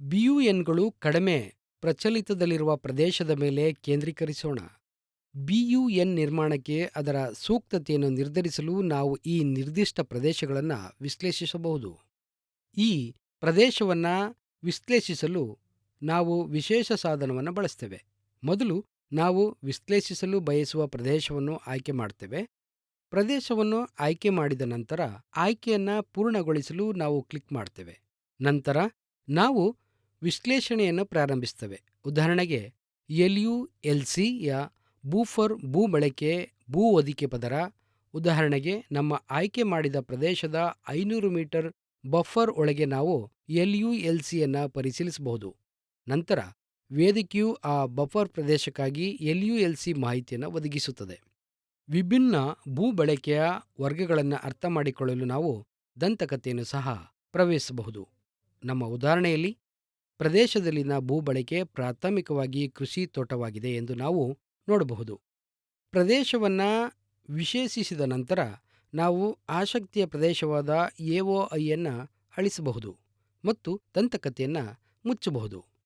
ಬಿಯುಎನ್ಗಳು ಕಡಿಮೆ ಪ್ರಚಲಿತದಲ್ಲಿರುವ ಪ್ರದೇಶದ ಮೇಲೆ ಕೇಂದ್ರೀಕರಿಸೋಣ. ಬಿಯುಎನ್ ನಿರ್ಮಾಣಕ್ಕೆ ಅದರ ಸೂಕ್ತತೆಯನ್ನು ನಿರ್ಧರಿಸಲು ನಾವು ಈ ನಿರ್ದಿಷ್ಟ ಪ್ರದೇಶಗಳನ್ನು ವಿಶ್ಲೇಷಿಸಬಹುದು. ಈ ಪ್ರದೇಶವನ್ನು ವಿಶ್ಲೇಷಿಸಲು ನಾವು ವಿಶೇಷ ಸಾಧನವನ್ನು ಬಳಸ್ತೇವೆ. ಮೊದಲು ನಾವು ವಿಶ್ಲೇಷಿಸಲು ಬಯಸುವ ಪ್ರದೇಶವನ್ನು ಆಯ್ಕೆ ಮಾಡ್ತೇವೆ. ಪ್ರದೇಶವನ್ನು ಆಯ್ಕೆ ಮಾಡಿದ ನಂತರ ಆಯ್ಕೆಯನ್ನು ಪೂರ್ಣಗೊಳಿಸಲು ನಾವು ಕ್ಲಿಕ್ ಮಾಡ್ತೇವೆ. ನಂತರ ನಾವು ವಿಶ್ಲೇಷಣೆಯನ್ನು ಪ್ರಾರಂಭಿಸ್ತವೆ ಉದಾಹರಣೆಗೆ ಎಲ್ ಯು ಎಲ್ ಸಿಯ ಬೂಫರ್ ಭೂ ಬಳಕೆ, ಭೂ ಒದಿಕೆ ಪದರ. ಉದಾಹರಣೆಗೆ, ನಮ್ಮ ಆಯ್ಕೆ ಮಾಡಿದ ಪ್ರದೇಶದ ಐನೂರು ಮೀಟರ್ ಬಫರ್ ಒಳಗೆ ನಾವು ಎಲ್ ಯು ಎಲ್ ಸಿಯನ್ನು ಪರಿಶೀಲಿಸಬಹುದು. ನಂತರ, ವೇದಿಕೆಯು ಆ ಬಫರ್ ಪ್ರದೇಶಕ್ಕಾಗಿ ಎಲ್ ಯು ಎಲ್ ಸಿ ಮಾಹಿತಿಯನ್ನು ಒದಗಿಸುತ್ತದೆ. ವಿಭಿನ್ನ ಭೂ ಬಳಕೆಯ ವರ್ಗಗಳನ್ನು ಅರ್ಥ ಮಾಡಿಕೊಳ್ಳಲು ನಾವು ದಂತಕಥೆಯನ್ನು ಸಹ ಪ್ರವೇಶಿಸಬಹುದು. ನಮ್ಮ ಉದಾಹರಣೆಯಲ್ಲಿ ಪ್ರದೇಶದಲ್ಲಿನ ಭೂಬಳಕೆ ಪ್ರಾಥಮಿಕವಾಗಿ ಕೃಷಿ ತೋಟವಾಗಿದೆ ಎಂದು ನಾವು ನೋಡಬಹುದು. ಪ್ರದೇಶವನ್ನು ವಿಶೇಷಿಸಿದ ನಂತರ ನಾವು ಆಸಕ್ತಿಯ ಪ್ರದೇಶವಾದ ಎಒಐಯನ್ನು ಅಳಿಸಬಹುದು ಮತ್ತು ದಂತಕಥೆಯನ್ನು ಮುಚ್ಚಬಹುದು.